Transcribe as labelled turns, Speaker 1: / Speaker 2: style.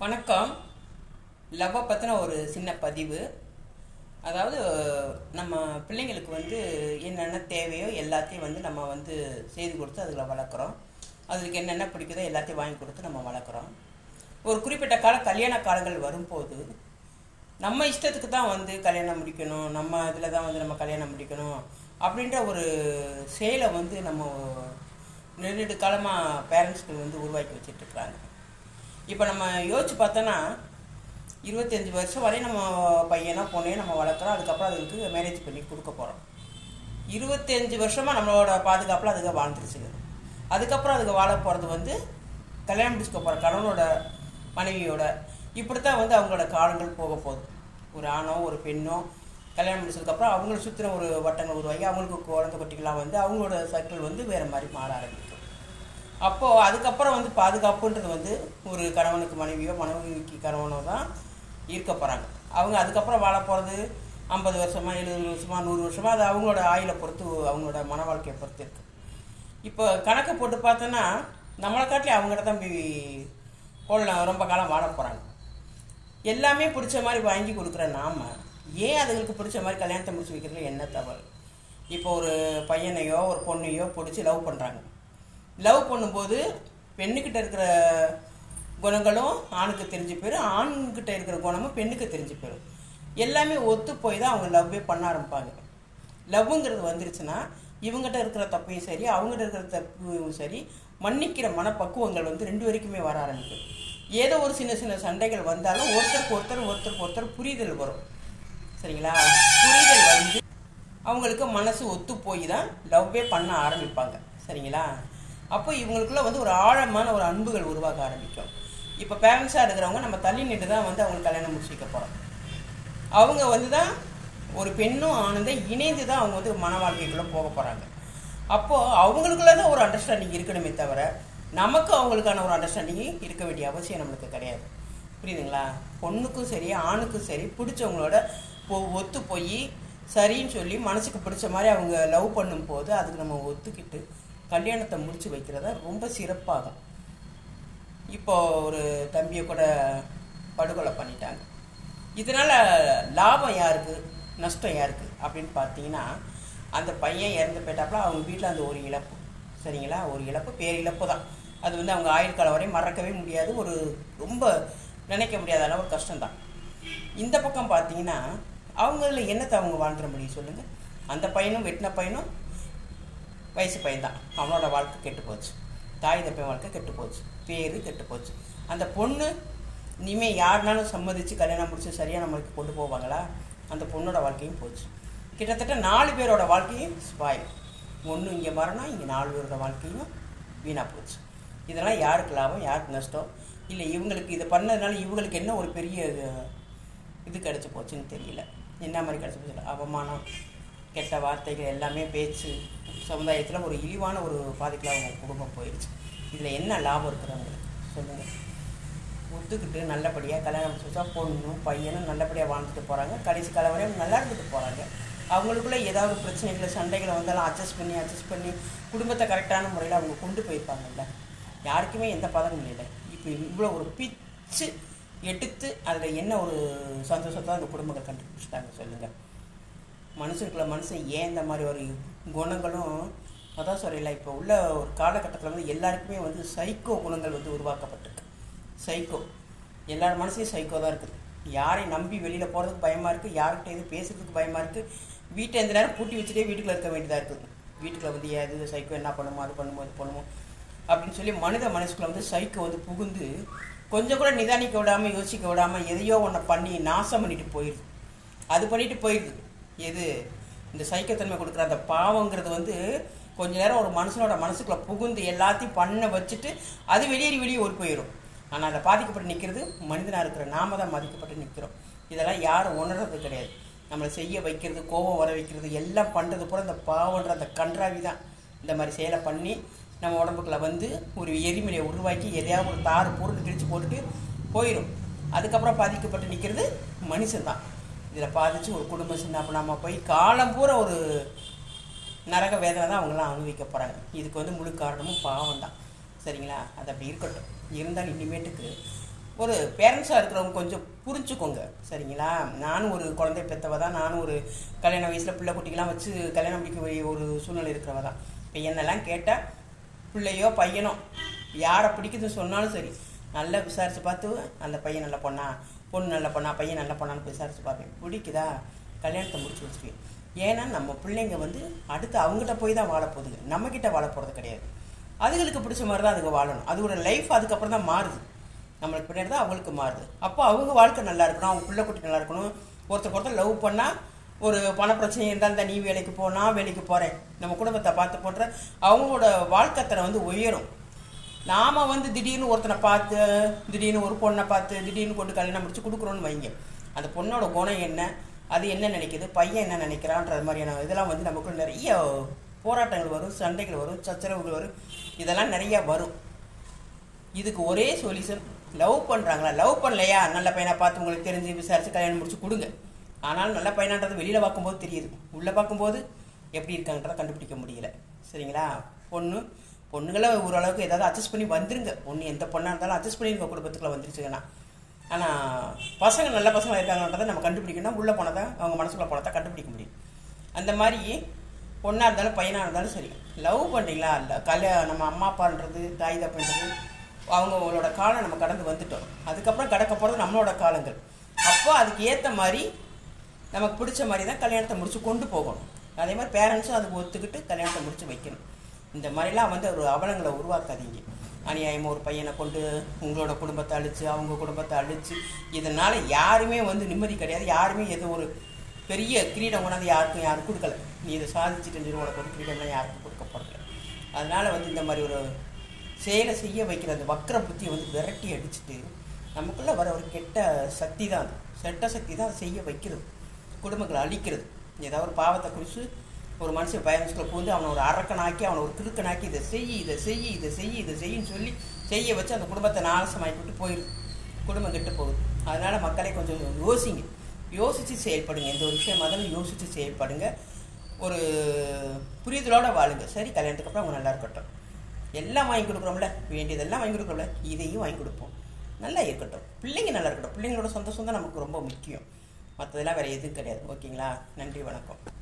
Speaker 1: வணக்கம். லவ்வை பற்றின ஒரு சின்ன பதிவு. அதாவது நம்ம பிள்ளைங்களுக்கு வந்து என்னென்ன தேவையோ எல்லாத்தையும் வந்து நம்ம வந்து செய்து கொடுத்து அதில் வளர்க்குறோம். அதுக்கு என்னென்ன பிடிக்குதோ எல்லாத்தையும் வாங்கி கொடுத்து நம்ம வளர்க்குறோம். ஒரு குறிப்பிட்ட கால கல்யாண காலங்கள் வரும்போது நம்ம இஷ்டத்துக்கு தான் வந்து கல்யாணம் முடிக்கணும் நம்ம இதில் தான் வந்து நம்ம கல்யாணம் முடிக்கணும் அப்படின்ற ஒரு செயலை வந்து நம்ம நெடுநெடு காலமாக பேரண்ட்ஸ்கள் வந்து உருவாக்கி வச்சிட்ருக்குறாங்க. இப்போ நம்ம யோசிச்சு பார்த்தோன்னா இருபத்தஞ்சி வருஷம் வரையும் நம்ம பையனாக பொண்ணையும் நம்ம வளர்க்குறோம். அதுக்கப்புறம் அதுக்கு மேரேஜ் பண்ணி கொடுக்க போகிறோம் இருபத்தஞ்சி வருஷமாக நம்மளோட பாதுகாப்பில் அதுக்கு வாழ்ந்துருச்சுங்க அதுக்கப்புறம் அதுக்கு வாழ போகிறது வந்து கல்யாணம் முடிச்சுக்க போகிற கணவனோட மனைவியோட இப்படித்தான் வந்து அவங்களோட காலங்கள் போக போகுது. ஒரு ஆணோ ஒரு பெண்ணோ கல்யாணம் முடிச்சதுக்கப்புறம் அவங்கள சுற்றின ஒரு வட்டங்கள் உருவாகி அவங்களுக்கு குழந்தை குட்டிகளாக வந்து அவங்களோட சர்க்கிள் வந்து வேறு மாதிரி மாற ஆரம்பிக்கும். அப்போது அதுக்கப்புறம் வந்து பாதுகாப்புன்றது வந்து ஒரு கணவனுக்கு மனைவியோ மனைவிக்கு கணவனோ தான் இருக்க போகிறாங்க அவங்க அதுக்கப்புறம் வாழ போகிறது ஐம்பது வருஷமா எழுபது வருஷமா நூறு வருஷமா அது அவங்களோட ஆயுளை பொறுத்து அவங்களோட மன வாழ்க்கையை பொறுத்து இருக்கு. இப்போ கணக்கு போட்டு பார்த்தோன்னா நம்மளை காட்டிலே அவங்ககிட்ட தான் போய் போடலாம் ரொம்ப காலம் வாழ போகிறாங்க எல்லாமே பிடிச்ச மாதிரி வாங்கி கொடுக்குற நாம ஏன் அதுங்களுக்கு பிடிச்ச மாதிரி கல்யாணத்தை முடிச்சு வைக்கிறதுல என்ன தவறு? இப்போ ஒரு பையனையோ ஒரு பொண்ணையோ பிடிச்சி லவ் பண்ணுறாங்க லவ் பண்ணும்போது பெண்ணுக்கிட்ட இருக்கிற குணங்களும் ஆணுக்கு தெரிஞ்சு போயிடும் ஆண்கிட்ட இருக்கிற குணமும் பெண்ணுக்கு தெரிஞ்சு போயிடும் எல்லாமே ஒத்து போய் தான் அவங்க லவ்வே பண்ண ஆரம்பிப்பாங்க. லவ்வுங்கிறது வந்துருச்சுன்னா இவங்ககிட்ட இருக்கிற தப்பையும் சரி அவங்ககிட்ட இருக்கிற தப்பையும் சரி மன்னிக்கிற மனப்பக்குவங்கள் வந்து ரெண்டு வரைக்குமே வர ஆரம்பிக்கும். ஏதோ ஒரு சின்ன சின்ன சண்டைகள் வந்தாலும் ஒருத்தருக்கு ஒருத்தர் ஒருத்தருக்கு ஒருத்தர் புரிதல் வரும். சரிங்களா? புரிதல் வந்து அவங்களுக்கு மனசு ஒத்து போய் தான் லவ்வே பண்ண ஆரம்பிப்பாங்க. சரிங்களா? அப்போ இவங்களுக்குள்ள வந்து ஒரு ஆழமான ஒரு அன்புகள் உருவாக ஆரம்பிக்கும். இப்போ பேரண்ட்ஸாக இருக்கிறவங்க நம்ம தள்ளி நின்று தான் வந்து அவங்களுக்கு கல்யாணம் முடிச்சு வைக்க போகிறோம் அவங்க வந்து தான் ஒரு பெண்ணும் ஆனந்த இணைந்து தான் அவங்க வந்து மன வாழ்க்கைக்குள்ளே போக போகிறாங்க அப்போது அவங்களுக்குள்ள தான் ஒரு அண்டர்ஸ்டாண்டிங் இருக்கணுமே தவிர நமக்கு அவங்களுக்கான ஒரு அண்டர்ஸ்டாண்டிங் இருக்க வேண்டிய அவசியம் நம்மளுக்கு கிடையாது. புரியுதுங்களா? பொண்ணுக்கும் சரி ஆணுக்கும் சரி பிடிச்சவங்களோட போ ஒத்து போய் சரின்னு சொல்லி மனசுக்கு பிடிச்ச மாதிரி அவங்க லவ் பண்ணும்போது அதுக்கு நம்ம ஒத்துக்கிட்டு கல்யாணத்தை முடித்து வைக்கிறதா ரொம்ப சிறப்பாகும் இப்போ ஒரு தம்பியை கூட படுகொலை பண்ணிட்டாங்க. இதனால் லாபம் யாருக்கு? நஷ்டம் யாருக்கு? அப்படின்னு பார்த்தீங்கன்னா அந்த பையன் இறந்து போயிட்டாப்புல அவங்க வீட்டில் அந்த ஒரு இழப்பு. சரிங்களா? ஒரு இழப்பு பேர் இழப்பு தான். அது வந்து அவங்க ஆயுட்காலம் வரையும் மறக்கவே முடியாது. ஒரு ரொம்ப நினைக்க முடியாத அளவு கஷ்டம்தான் இந்த பக்கம் பார்த்தீங்கன்னா அவங்கள என்னத்தை அவங்க வாழ்ந்துட முடியும் சொல்லுங்கள் அந்த பையனும் வெட்டின பையனும் வயசு பையன்தான். அவனோட வாழ்க்கை கெட்டு போச்சு தாய் தப்பையன் வாழ்க்கை கெட்டு போச்சு பேர் கெட்டு போச்சு அந்த பொண்ணு இனிமேல் யாருனாலும் சம்மதித்து கல்யாணம் முடிச்சு சரியாக நம்மளுக்கு கொண்டு போவாங்களா? அந்த பொண்ணோட வாழ்க்கையும் போச்சு. கிட்டத்தட்ட நாலு பேரோட வாழ்க்கையும் ஸ்பாய் ஒன்று இங்கே மரணம் இங்கே நாலு பேரோட வாழ்க்கையும் வீணாக போச்சு. இதெல்லாம் யாருக்கு லாபம் யாருக்கு நஷ்டம்? இல்லை இவங்களுக்கு இதை பண்ணதுனால இவங்களுக்கு என்ன ஒரு பெரிய இது கிடச்சி போச்சுன்னு தெரியல. என்ன மாதிரி கிடச்சி போச்சு? அவமானம் கெட்ட வார்த்தைகள் எல்லாமே பேச்சு சமுதாயத்தில் ஒரு இழிவான ஒரு பாதிப்பில் அவங்க குடும்பம் போயிடுச்சு இதில் என்ன லாபம் இருக்கிறவங்களுக்கு சொல்லுங்கள் ஒத்துக்கிட்டு நல்லபடியாக கல்யாணம் முடிச்சு பொண்ணும் பையனும் நல்லபடியாக வாழ்ந்துட்டு போகிறாங்க கடைசி காலம் வரையும் நல்லா இருந்துட்டு போகிறாங்க அவங்களுக்குள்ள ஏதாவது பிரச்சனைகளை சண்டைகளை வந்தாலும் அட்ஜஸ்ட் பண்ணி அட்ஜஸ்ட் பண்ணி குடும்பத்தை கரெக்டான முறையில் அவங்க கொண்டு போயிருப்பாங்கல்ல? யாருக்குமே எந்த பதமும் இல்லை. இப்போ இவ்வளோ ஒரு பிச்சு எடுத்து அதில் என்ன ஒரு சந்தோஷத்தை அந்த குடும்பங்கள் கண்டுபிடிச்சிட்டாங்க சொல்லுங்கள் மனுஷனுக்குள்ள மனுஷன் ஏன் இந்த மாதிரி ஒரு குணங்களும் அதான் சொல்லல இப்போ உள்ள ஒரு காலகட்டத்தில் வந்து எல்லாருக்குமே வந்து சைக்கோ குணங்கள் வந்து உருவாக்கப்பட்டிருக்கு. சைக்கோ எல்லார் மனசையும் சைக்கோ தான் இருக்குது. யாரை நம்பி வெளியில் போகிறதுக்கு பயமாக இருக்குது யார்கிட்ட எது பேசுறதுக்கு பயமாக இருக்குது வீட்டை எந்த நேரம் பூட்டி வச்சுட்டே வீட்டுக்குள்ளே இருக்க வேண்டியதாக இருக்குது. வீட்டுக்குள்ள வந்து எது சைக்கோ என்ன பண்ணுமோ அது பண்ணுமோ இது பண்ணுமோ அப்படின்னு சொல்லி மனித மனசுக்குள்ளே வந்து சைக்கோ வந்து புகுந்து கொஞ்சம் கூட நிதானிக்க விடாமல் யோசிக்க விடாமல் எதையோ ஒன்றை பண்ணி நாசம் பண்ணிட்டு போயிடுது. அது பண்ணிட்டு போயிடுது. எது? இந்த சைக்கத்தன்மை கொடுக்குற அந்த பாவங்கிறது வந்து கொஞ்ச நேரம் ஒரு மனுஷனோட மனசுக்குள்ளே புகுந்து எல்லாத்தையும் பண்ண வச்சுட்டு அது வெளியேறி வெளியே ஓடி போயிடும் ஆனால் அதை பாதிக்கப்பட்டு நிற்கிறது மனிதனாக இருக்கிற நாம தான் பாதிக்கப்பட்டு நிற்கிறோம் இதெல்லாம் யாரும் உணர்றது கிடையாது. நம்மளை செய்ய வைக்கிறது கோபம் வர வைக்கிறது எல்லாம் பண்ணுறது பூரா இந்த பாவன்ற அந்த கன்றாவி தான். இந்த மாதிரி செயலை பண்ணி நம்ம உடம்புக்குள்ள வந்து ஒரு எரிமலையை உருவாக்கி எதையாவது ஒரு தாறு பொருள் கிழிச்சு போட்டுட்டு போயிடும் அதுக்கப்புறம் பாதிக்கப்பட்டு நிற்கிறது மனுஷன் தான். இதில் பாதித்து ஒரு குடும்பம் சின்ன பண்ணாமல் போய் காலம் பூரா ஒரு நரக வேதனை தான் அவங்களாம் அனுபவிக்க போகிறாங்க இதுக்கு வந்து முழு காரணமும் பாவம் தான். சரிங்களா? அது அப்படி இருக்கட்டும். இருந்தாலும் இனிமேட்டுக்கு ஒரு பேரண்ட்ஸாக இருக்கிறவங்க கொஞ்சம் புரிஞ்சுக்கோங்க. சரிங்களா? நானும் ஒரு குழந்தை பெற்றவ தான். நானும் ஒரு கல்யாண வயசில் பிள்ளை குட்டிக்கெல்லாம் வச்சு கல்யாணம் முடிக்க ஒரு சூழ்நிலை இருக்கிறவ தான். இப்போ என்னெல்லாம் கேட்டால் பிள்ளையோ பையனோ யாரை பிடிக்குதுன்னு சொன்னாலும் சரி நல்லா விசாரித்து பார்த்து அந்த பையன் நல்ல பொண்ணா? பொண்ணு நல்ல பொண்ணா பையன் நல்ல பொண்ணான்னு விசாரித்து பார்ப்பேன். பிடிக்குதா? கல்யாணத்தை முடிச்சு வச்சுருவேன் ஏன்னா நம்ம பிள்ளைங்க வந்து அடுத்து அவங்ககிட்ட போய் தான் வாழ நம்மக்கிட்ட வாழ போகிறது கிடையாது. அதுகளுக்கு பிடிச்ச மாதிரி தான் அதுங்க வாழணும். அதோட லைஃப் அதுக்கப்புறம் தான் மாறுது. நம்மளுக்கு பின்னாடி தான் அவங்களுக்கு மாறுது. அப்போ அவங்க வாழ்க்கை நல்லா இருக்கணும் அவங்க பிள்ளை குட்டி நல்லா இருக்கணும். ஒருத்தருக்கு ஒருத்தர் லவ் பண்ணால் ஒரு பண பிரச்சனை இருந்தால் இந்த நீ வேலைக்கு போ நான் வேலைக்கு போகிறேன் நம்ம குடும்பத்தை பார்த்து போன்ற அவங்களோட வாழ்க்கைத்தரை வந்து உயரும். நாம் வந்து திடீர்னு ஒருத்தனை பார்த்து திடீர்னு ஒரு பொண்ணை பார்த்து திடீர்னு கொண்டு கல்யாணம் முடிச்சு கொடுக்குறோன்னு வைங்க. அந்த பொண்ணோட குணம் என்ன? அது என்ன நினைக்குது? பையன் என்ன நினைக்கிறான்றது மாதிரியான இதெல்லாம் வந்து நமக்குள்ள நிறைய போராட்டங்கள் வரும் சண்டைகள் வரும் சச்சரவுகள் வரும். இதெல்லாம் நிறையா வரும். இதுக்கு ஒரே சொல்யூஷன் லவ் பண்ணுறாங்களா லவ் பண்ணலையா? நல்ல பையனை பார்த்து உங்களுக்கு தெரிஞ்சு விசாரித்து கல்யாணம் முடிச்சு கொடுங்க. ஆனாலும் நல்ல பையனான்றது வெளியில் பார்க்கும்போது தெரியுது. உள்ளே பார்க்கும்போது எப்படி இருக்காங்கன்றதை கண்டுபிடிக்க முடியல. சரிங்களா? பொண்ணு பொண்ணுங்களை ஓரளவுக்கு ஏதாவது அட்ஜஸ்ட் பண்ணி வந்துருங்க. ஒன்று எந்த பொண்ணாக இருந்தாலும் அட்ஜஸ்ட் பண்ணிருங்க குடும்பத்துக்குள்ள வந்துருச்சுங்கன்னா ஆனால் பசங்க நல்ல பசங்களாக இருக்காங்கன்றதை நம்ம கண்டுபிடிக்கணும் உள்ளே போனதை அவங்க மனசுக்குள்ள போனதை கண்டுபிடிக்க முடியும். அந்த மாதிரி பொண்ணாக இருந்தாலும் பையனாக இருந்தாலும் சரி. லவ் பண்ணுறீங்களா இல்லை கல்யாணம் நம்ம அம்மா அப்பான்றது தாய் தப்புன்றது அவங்களோட காலம் நம்ம கடந்து வந்துட்டோம். அதுக்கப்புறம் கடக்க போகிறது நம்மளோட காலங்கள். அப்போ அதுக்கு ஏற்ற மாதிரி நமக்கு பிடிச்ச மாதிரி தான் கல்யாணத்தை முடித்து கொண்டு போகணும். அதே மாதிரி பேரண்ட்ஸும் அதுக்கு ஒத்துக்கிட்டு கல்யாணத்தை முடித்து வைக்கணும். இந்த மாதிரிலாம் வந்து ஒரு அவலங்களை உருவாக்காதீங்க. அநியாயமாக ஒரு பையனை கொண்டு உங்களோட குடும்பத்தை அழிச்சு அவங்க குடும்பத்தை அழிச்சு இதனால் யாருமே வந்து நிம்மதி கிடையாது. யாருமே எது ஒரு பெரிய கிரீடம் கொண்டாந்து யாருக்கும் யாரும் கொடுக்கல. நீ இதை சாதிச்சுட்டு சொல்லி உனக்கு ஒரு கிரீடம்லாம் யாருக்கும் கொடுக்க போகிறதில்ல அதனால் வந்து இந்த மாதிரி ஒரு செயலை செய்ய வைக்கிற அந்த வக்கர புத்தியை வந்து விரட்டி அடிச்சுட்டு நமக்குள்ளே வர ஒரு கெட்ட சக்தி தான் அது. செட்ட சக்தி தான் செய்ய வைக்கிறது. குடும்பங்களை அழிக்கிறது. ஏதாவது ஒரு பாவத்தை குறித்து ஒரு மனுஷன் பயணத்துக்குள்ள பூந்து அவனை ஒரு அரக்கனாக்கி அவனை ஒரு கிறுக்கனாக்கி இதை செய் இதை செய் இதை செய் இதை செய்யின்னு சொல்லி செய்ய வச்சு அந்த குடும்பத்தை நாசமாக்கி விட்டு போயிடுது குடும்பம் கெட்டு போகுது. அதனால் மக்களை கொஞ்சம் யோசிங்க. யோசித்து செயல்படுங்க. எந்த ஒரு விஷயம் இருந்தாலும் யோசித்து செயல்படுங்க. ஒரு புரிதலோடு வாழுங்க. சரி கல்யாணத்துக்கு அப்புறம் அவங்க நல்லா இருக்கட்டும். எல்லாம் வாங்கி கொடுக்குறோம்ல? வேண்டியதெல்லாம் வாங்கி கொடுக்குறோம்ல? இதையும் வாங்கி கொடுப்போம். நல்லா இருக்கட்டும். பிள்ளைங்க நல்லா இருக்கட்டும். பிள்ளைங்களோட சொந்த சொந்தம் நமக்கு ரொம்ப முக்கியம். மற்றதெல்லாம் வேறு எதுவும் கிடையாது. ஓகேங்களா? நன்றி வணக்கம்.